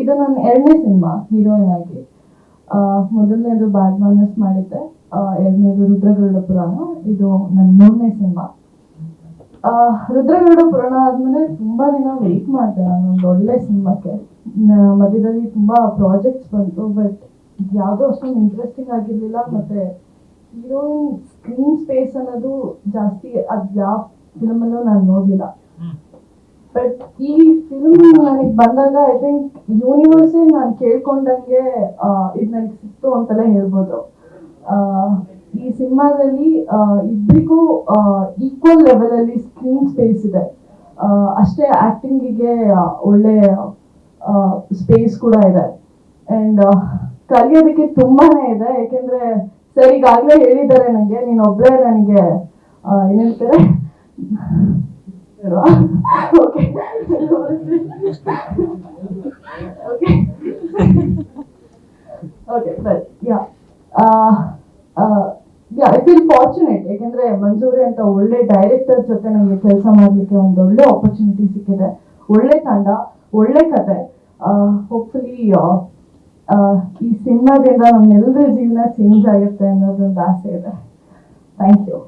ಇದು ನನ್ನ ಎರಡನೇ ಸಿನಿಮಾ ಹೀರೋಯಿನ್ ಆಗಿ. ಮೊದಲನೇದು ಬ್ಯಾಡ್ ಮಾನಸ್ ಮಾಡಿದ್ದೆ. ಎರಡನೇದು ರುದ್ರಗರುಡ ಪುರಾಣ. ಇದು ನನ್ನ ಮೂರನೇ ಸಿನಿಮಾ ರುದ್ರಗರುಡ ಪುರಾಣ ಆದ್ಮೇಲೆ ತುಂಬಾ ದಿನ ವೆಯ್ಟ್ ಮಾಡಿದೆ ನಾನು ಒಂದು ಒಳ್ಳೆ ಸಿನಿಮಾಕ್ಕೆ ಮಧ್ಯದಲ್ಲಿ ತುಂಬಾ ಪ್ರಾಜೆಕ್ಟ್ಸ್ ಬಂತು ಬಟ್ ಯಾವುದೋ ಅಷ್ಟೊಂದು ಇಂಟ್ರೆಸ್ಟಿಂಗ್ ಆಗಿರ್ಲಿಲ್ಲ. ಮತ್ತೆ ಹೀರೋಯಿನ್ ಸ್ಕ್ರೀನ್ ಸ್ಪೇಸ್ ಅನ್ನೋದು ಜಾಸ್ತಿ ಅದು ಯಾವ ನಾನು ನೋಡ್ಲಿಲ್ಲ. ಬಟ್ ಈ ಫಿಲ್ಮ್ ನನಗೆ ಬಂದಾಗ ಐ ಥಿಂಕ್ ಯೂನಿವರ್ಸೇ ನಾನು ಕೇಳ್ಕೊಂಡಂಗೆ ಇದು ನನಗೆ ಸಿಕ್ತು ಅಂತೆಲ್ಲ ಹೇಳ್ಬೋದು. ಈ ಸಿನಿಮಾದಲ್ಲಿ ಇಬ್ಬರಿಗೂ ಈಕ್ವಲ್ ಲೆವೆಲ್ ಅಲ್ಲಿ ಸ್ಕ್ರೀನ್ ಸ್ಪೇಸ್ ಇದೆ. ಅಷ್ಟೇ ಆಕ್ಟಿಂಗಿಗೆ ಒಳ್ಳೆ ಸ್ಪೇಸ್ ಕೂಡ ಇದೆ. ಅಂಡ್ ಕಲಿಯೋದಕ್ಕೆ ತುಂಬಾನೇ ಇದೆ. ಯಾಕೆಂದ್ರೆ, ಸರ್ ಈಗಾಗಲೇ ಹೇಳಿದ್ದಾರೆ ನನಗೆ ನೀನು ಒಬ್ಬಳೇ ನನಗೆ ಏನ್ ಓಕೆ ಓಕೆ ಓಕೆ ಸರಿ ಯಾ ಯಾ ಐ ಫಾರ್ಚುನೇಟ್ ಯಾಕೆಂದ್ರೆ ಮಂಜೂರಿ ಅಂತ ಒಳ್ಳೆ ಡೈರೆಕ್ಟರ್ ಜೊತೆ ನಮಗೆ ಕೆಲಸ ಮಾಡಲಿಕ್ಕೆ ಒಂದು ಒಳ್ಳೆ ಆಪರ್ಚುನಿಟಿ ಸಿಕ್ಕಿದೆ. ಒಳ್ಳೆ ತಂಡ, ಒಳ್ಳೆ ಕತೆ. ಹೋಪ್ಫುಲಿ ಈ ಸಿನಿಮಾದಿಂದ ನಮ್ಮೆಲ್ಲರ ಜೀವನ ಚೇಂಜ್ ಆಗುತ್ತೆ ಅನ್ನೋದೊಂದು ಆಸೆ ಇದೆ. Thank you